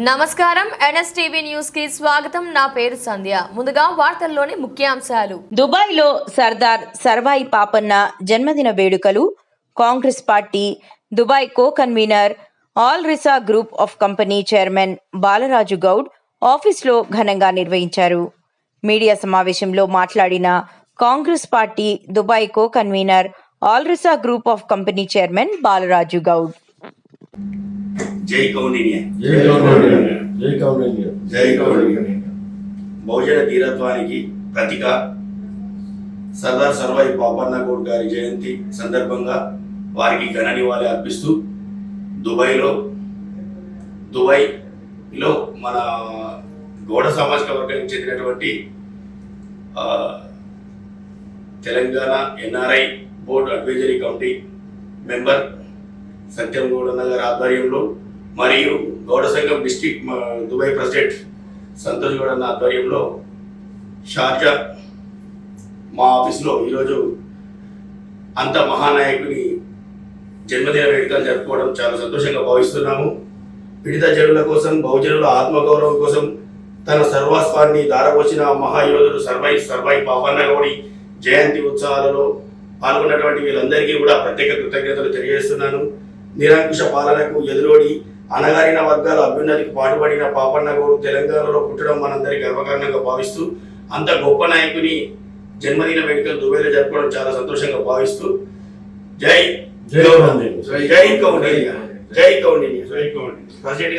నమస్కారం. ఎన్ఎస్టీవీ న్యూస్కి స్వాగతం. నా పేరు సంధ్య. ముందుగా వార్తల్లోని ముఖ్యాంశాలు. దుబాయ్లో సర్దార్ సర్వాయి పాపన్న జన్మదిన వేడుకలు. Congress party Dubai co convener Al Risa group of company chairman Balaraju Goud ఆఫీస్లో ఘనంగా నిర్వహించారు. మీడియా సమావేశంలో మాట్లాడిన Congress party Dubai co convener Al Risa group of company chairman Balaraju Goud. జై కౌండిన్య. జై కౌండిన్య. జై కౌండిన్య. జై కౌండిన్య. బహుజన ధీరత్వానికి ప్రతీక. సర్దార్ సర్వాయి పాపన్న గౌడ్ గారి జయంతి సందర్భంగా వారికి ఘన నివాళి అర్పిస్తూ దుబాయ్లో దుబాయ్లో మన గౌడ సామాజిక వర్గానికి చెందినటువంటి Telangana NRI board advisory committee member Satyam గౌడన్న గారి ఆధ్వర్యంలో మరియు గౌడ సంఘం డిస్టిక్ దుబాయ్ ప్రెసిడెంట్ సంతోష్ గౌడన్న ఆధ్వర్యంలో షార్జా మా ఆఫీస్లో ఈరోజు అంత మహానాయకుని జన్మదిన వేడుకలు జరుపుకోవడం చాలా సంతోషంగా భావిస్తున్నాము. పీడిత జనుల కోసం బహుజనుల ఆత్మగౌరవం కోసం తన సర్వస్వాన్ని దారపోసిన మహాయోధుడు సర్వై సర్వై పాపన్న గౌడి జయంతి ఉత్సవాలలో పాల్గొన్నటువంటి వీళ్ళందరికీ కూడా ప్రత్యేక కృతజ్ఞతలు తెలియజేస్తున్నాను. నిరంకుశ పాలనకు ఎదురోడి అణగారిన వర్గాల అభ్యున్నతికి పాటుపడిన పాపన్న గౌడు తెలంగాణలో పుట్టడం మనందరి గర్వకారణంగా భావిస్తూ అంత గొప్ప నాయకుని జన్మదిన వేడుకలు దుబాయ్లో జరుపుకోవడం చాలా సంతోషంగా భావిస్తూ జై జై కౌండిన్య జై కౌండిన్య జై కౌండిన్య ప్రెసిడెంట్